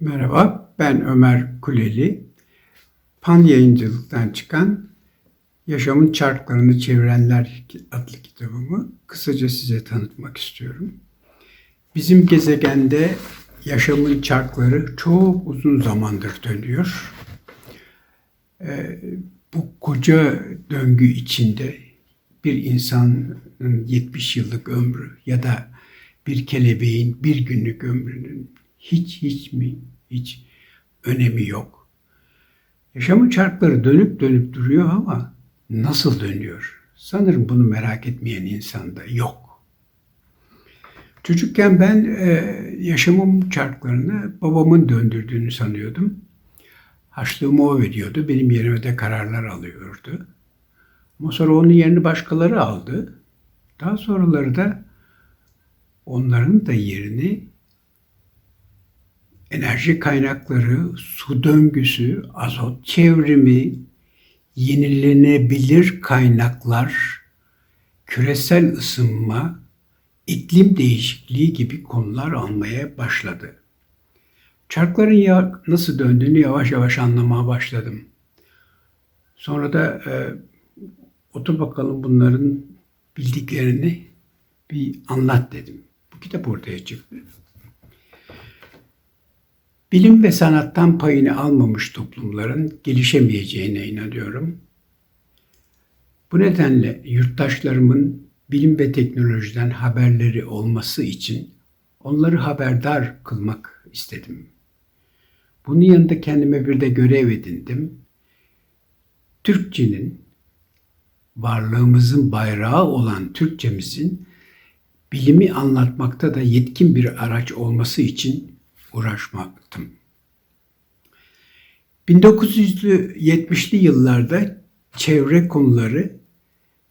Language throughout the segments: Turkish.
Merhaba, ben Ömer Kuleli. Pan yayıncılıktan çıkan Yaşamın Çarklarını Çevirenler adlı kitabımı kısaca size tanıtmak istiyorum. Bizim gezegende yaşamın çarkları çok uzun zamandır dönüyor. Ee, bu koca döngü içinde bir insanın 70 yıllık ömrü ya da bir kelebeğin bir günlük ömrünün hiç hiç mi hiç önemi yok. Yaşamın çarkları dönüp dönüp duruyor ama nasıl dönüyor? Sanırım bunu merak etmeyen insan da yok. Çocukken ben e, yaşamın çarklarını babamın döndürdüğünü sanıyordum. Harçlığımı o veriyordu. Benim yerime de kararlar alıyordu. Ama sonra onun yerini başkaları aldı. Daha sonraları da onların da yerini enerji kaynakları, su döngüsü, azot çevrimi, yenilenebilir kaynaklar, küresel ısınma, iklim değişikliği gibi konular almaya başladı. Çarkların ya nasıl döndüğünü yavaş yavaş anlamaya başladım. Sonra da e, otur bakalım bunların bildiklerini bir anlat dedim. Bu kitap ortaya çıktı. Bilim ve sanattan payını almamış toplumların gelişemeyeceğine inanıyorum. Bu nedenle yurttaşlarımın bilim ve teknolojiden haberleri olması için onları haberdar kılmak istedim. Bunun yanında kendime bir de görev edindim. Türkçenin, varlığımızın bayrağı olan Türkçemizin bilimi anlatmakta da yetkin bir araç olması için uğraşmaktım. 1970'li yıllarda çevre konuları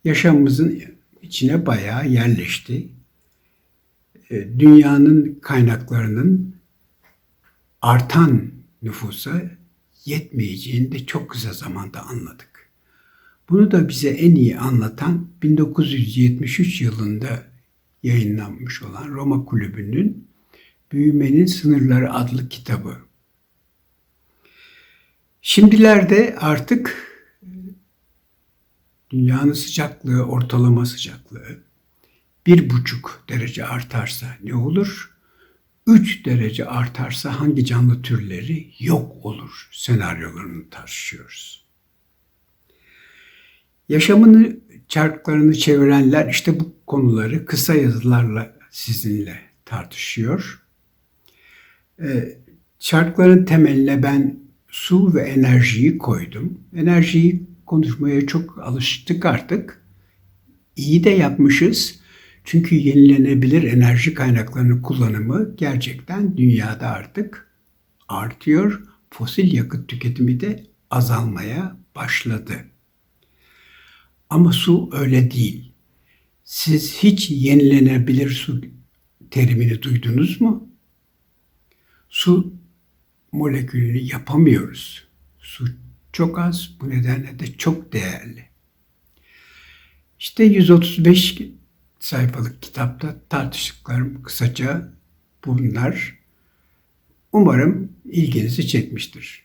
yaşamımızın içine bayağı yerleşti. E, Dünyanın kaynaklarının artan nüfusa yetmeyeceğini de çok kısa zamanda anladık. Bunu da bize en iyi anlatan 1973 yılında yayınlanmış olan Roma Kulübü'nün Büyümenin Sınırları adlı kitabı. Şimdilerde artık dünyanın sıcaklığı, ortalama sıcaklığı bir buçuk derece artarsa ne olur? Üç derece artarsa hangi canlı türleri yok olur senaryolarını tartışıyoruz. Yaşamını çarklarını çevirenler işte bu konuları kısa yazılarla sizinle tartışıyor. Ee, çarkların temeline ben su ve enerjiyi koydum. Enerjiyi konuşmaya çok alıştık artık. İyi de yapmışız. Çünkü yenilenebilir enerji kaynaklarının kullanımı gerçekten dünyada artık artıyor. Fosil yakıt tüketimi de azalmaya başladı. Ama su öyle değil. Siz hiç yenilenebilir su terimini duydunuz mu? Su molekülünü yapamıyoruz. Su çok az, bu nedenle de çok değerli. İşte 135 sayfalık kitapta tartıştıklarım kısaca bunlar. Umarım ilginizi çekmiştir.